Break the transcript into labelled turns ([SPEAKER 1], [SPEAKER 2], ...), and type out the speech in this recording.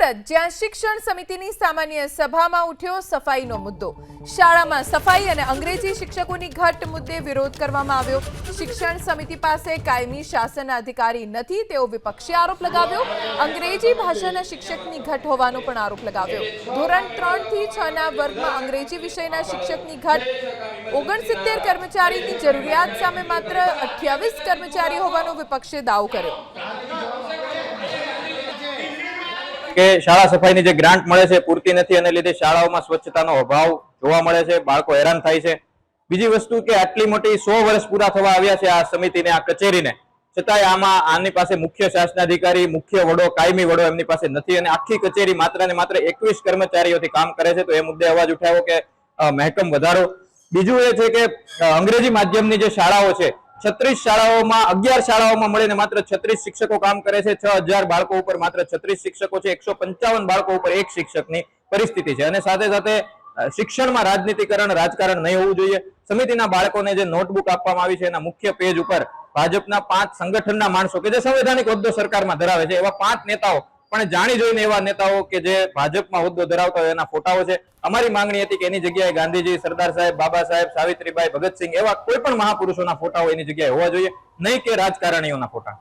[SPEAKER 1] સુરત, જ્યાં શિક્ષણ સમિતિની સામાન્ય સભામાં ઉઠ્યો સફાઈનો મુદ્દો. શાળામાં સફાઈ અને અંગ્રેજી શિક્ષકોની ઘટ મુદ્દે વિરોધ કરવામાં આવ્યો. શિક્ષણ સમિતિ પાસે કાયમી શાસન અધિકારી નથી તેવો વિપક્ષે આરોપ લગાવ્યો. અંગ્રેજી ભાષાના શિક્ષકની ઘટ હોવાનો પણ આરોપ લગાવ્યો. ધોરણ ત્રણથી છ ના વર્ગમાં અંગ્રેજી વિષયના શિક્ષકની ઘટ. ઓગણસિત્તેર કર્મચારીની જરૂરિયાત સામે માત્ર અઠ્યાવીસ કર્મચારી હોવાનો વિપક્ષે દાવો કર્યો.
[SPEAKER 2] કે શાળા સફાઈની જે ગ્રાન્ટ મળે છે પૂરતી નથી અને લીધે શાળાઓમાં સ્વચ્છતાનો અભાવ જોવા મળે છે, બાળકો હેરાન થાય છે. બીજી વસ્તુ કે આટલી મોટી સો વર્ષ પૂરા થવા આવ્યા છે આ સમિતિને, આ કચેરીને. છતાંય આમાં આની પાસે મુખ્ય શાસનાધિકારી, મુખ્ય વડો, કાયમી વડો એમની પાસે નથી અને આખી કચેરી માત્ર ને માત્ર એકવીસ કર્મચારીઓથી કામ કરે છે. તો એ મુદ્દે અવાજ ઉઠાવ્યો કે મહેકમ વધારો. બીજું એ છે કે અંગ્રેજી માધ્યમની જે શાળાઓ છે છત્રીસ શાળાઓમાં, અગિયાર શાળાઓમાં મળીને માત્ર છત્રીસ શિક્ષકો કામ કરે છે. છ બાળકો ઉપર માત્ર છત્રીસ શિક્ષકો છે. એકસો બાળકો ઉપર એક શિક્ષકની પરિસ્થિતિ છે. અને સાથે સાથે શિક્ષણમાં રાજનીતિકરણ, રાજકારણ નહીં હોવું જોઈએ. સમિતિના બાળકોને જે નોટબુક આપવામાં આવી છે, એના મુખ્ય પેજ ઉપર ભાજપના પાંચ સંગઠનના માણસો કે જે સંવૈધાનિક હોદ્દો સરકારમાં ધરાવે છે, એવા પાંચ નેતાઓ પણ જાણી જોઈને એવા નેતાઓ કે જે ભાજપમાં હોદ્દો ધરાવતા હોય એના ફોટાઓ છે. અમારી માંગણી હતી કે એની જગ્યાએ ગાંધીજી, સરદાર સાહેબ, બાબા સાહેબ, સાવિત્રીબાઈ, ભગતસિંહ એવા કોઈ પણ મહાપુરુષોના ફોટાઓ એની જગ્યાએ હોવા જોઈએ, નહીં કે રાજકારણીઓના ફોટા.